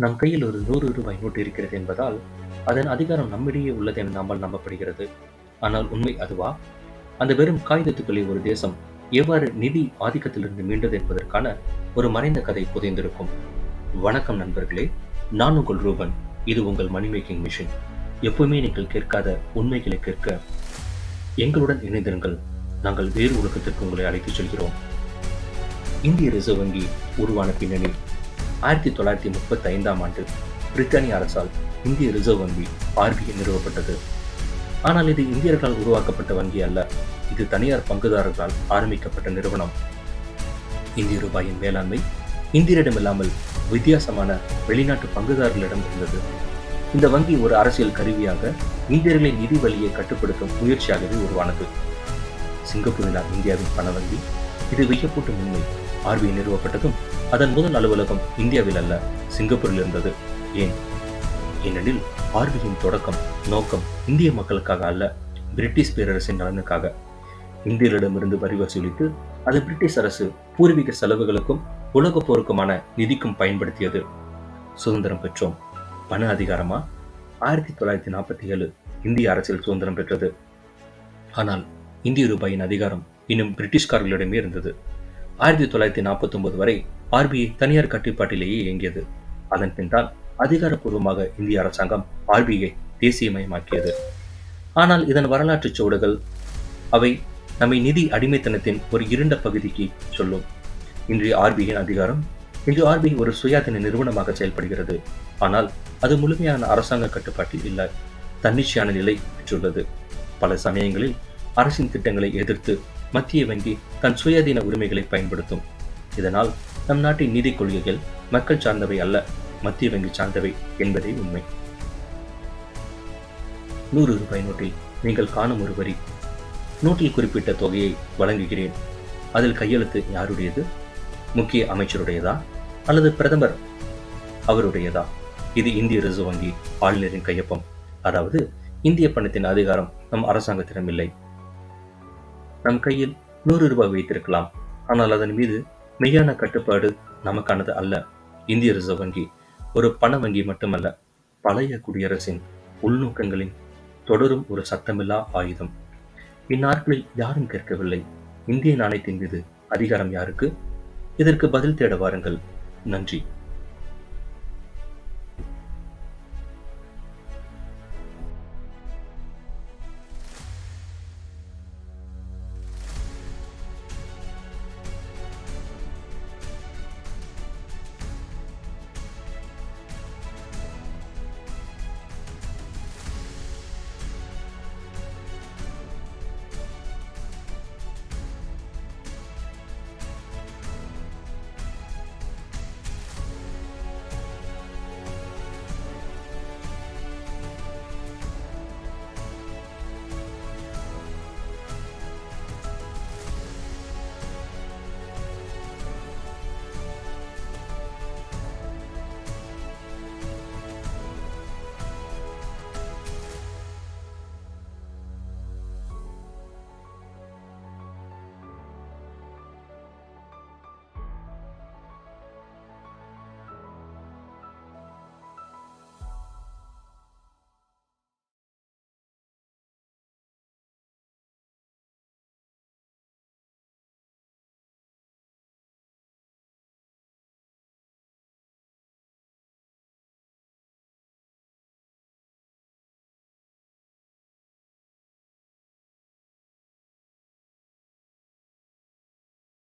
நம் கையில் ஒரு நூறு ரூபாய் நோட்டு இருக்கிறது என்பதால் அதன் அதிகாரம் நம்மிடையே உள்ளது என நம்மால் நம்பப்படுகிறது. ஆனால் உண்மை அதுவா? அந்த வெறும் காகிதத்துக்களை ஒரு தேசம் எவ்வாறு நிதி ஆதிக்கத்திலிருந்து மீண்டது என்பதற்கான ஒரு மறைந்த கதை புதைந்திருக்கும். வணக்கம் நண்பர்களே நான் உங்கள் ரூபன். இது உங்கள் மணி மேக்கிங் மிஷின். எப்பவுமே நீங்கள் கேட்காத உண்மைகளை கேட்க எங்களுடன் இணைந்திருங்கள். நாங்கள் வேறு உலகத்திற்கு உங்களை அழைத்துச் செல்கிறோம். இந்திய ரிசர்வ் வங்கி உருவான பின்னணி ஆயிரத்தி தொள்ளாயிரத்தி முப்பத்தி ஐந்தாம் ஆண்டு பிரித்தானிய அரசால் இந்திய ரிசர்வ் வங்கி ஆர்பிஐ நிறுவப்பட்டது. ஆனால் இது இந்தியர்களால் உருவாக்கப்பட்ட வங்கி அல்ல. இது தனியார் பங்குதாரர்களால் ஆரம்பிக்கப்பட்ட நிறுவனம். இந்திய ரூபாயின் மேலாண்மை இந்தியரிடமில்லாமல் வித்தியாசமான வெளிநாட்டு பங்குதாரர்களிடம் இருந்தது. இந்த வங்கி ஒரு அரசியல் கருவியாக இந்தியர்களின் நிதி வழியை கட்டுப்படுத்தும் முயற்சியாகவே உருவானது. சிங்கப்பூரில் இந்தியாவின் பண வங்கி இது வியப்பூட்டும் உண்மை. ஆர்பிஐ நிறுவப்பட்டதும் அதன் முதல் அலுவலகம் இந்தியாவில் அல்ல சிங்கப்பூரில் இருந்தது. ஏன்? ஏனெனில் ஆர்பியின் தொடக்கம் நோக்கம் இந்திய மக்களுக்காக அல்ல பிரிட்டிஷ் பேரரசின் நலனுக்காக. இந்தியர்களிடமிருந்து வரி வசூலித்து அது பிரிட்டிஷ் அரசு பூர்வீக செலவுகளுக்கும் உலக போருக்குமான நிதிக்கும் பயன்படுத்தியது. சுதந்திரம் பெற்றோம். பண அதிகாரமா? ஆயிரத்தி தொள்ளாயிரத்தி நாற்பத்தி ஏழு இந்திய அரசியல் சுதந்திரம் பெற்றது. ஆனால் இந்திய ரூபாயின் அதிகாரம் இன்னும் பிரிட்டிஷ்காரர்களிடமே இருந்தது. ஆயிரத்தி தொள்ளாயிரத்தி நாற்பத்தி ஒன்பது வரை ஆர்பிஐ தனியார் கட்டுப்பாட்டிலேயே இயங்கியது. அதன் பின் தான் அதிகாரப்பூர்வமாக இந்திய அரசாங்கம் ஆர்பிஐ தேசியமயமாக்கியது. ஆனால் இதன் வரலாற்று சுவடுகள் அவை நம்மை நிதி அடிமைத்தனத்தின் ஒரு இருண்ட பகுதிக்கு சொல்லும். இன்றைய ஆர்பிஐயின் அதிகாரம் இன்று ஆர்பிஐ ஒரு சுயாதீன நிறுவனமாக செயல்படுகிறது. ஆனால் அது முழுமையான அரசாங்க கட்டுப்பாட்டில் இல்லை. தன்னிச்சையான நிலை பெற்றுள்ளது. பல சமயங்களில் அரசின் திட்டங்களை எதிர்த்து மத்திய வங்கி தன் சுயாதீன உரிமைகளை பயன்படுத்தும். இதனால் நம் நாட்டின் நிதி கொள்கைகள் மக்கள் சார்ந்தவை அல்ல மத்திய வங்கி சார்ந்தவை என்பதே உண்மை. நூறு ரூபாய் நோட்டில் நீங்கள் காணும் ஒரு வரி நோட்டில் குறிப்பிட்ட தொகையை வழங்குகிறேன். அதில் கையெழுத்து யாருடையது? முக்கிய அமைச்சருடையதா? அல்லது பிரதமர் அவருடையதா? இது இந்திய ரிசர்வ் வங்கி ஆளுநரின் கையொப்பம். அதாவது இந்திய பணத்தின் அதிகாரம் நம் அரசாங்கத்திடம் இல்லை. நம் கையில் நூறு ரூபாய் வைத்திருக்கலாம். ஆனால் அதன் மீது மெய்யான கட்டுப்பாடு நமக்கானது அல்ல. இந்திய ரிசர்வ் வங்கி ஒரு பண வங்கி மட்டுமல்ல பழைய குடியரசின் உள்நோக்கங்களின் தொடரும் ஒரு சத்தமில்லா ஆயுதம். இந்நாட்களில் யாரும் கேட்கவில்லை இந்திய நாணயத்தின் மீது அதிகாரம் யாருக்கு? இதற்கு பதில் தேட வாருங்கள். நன்றி.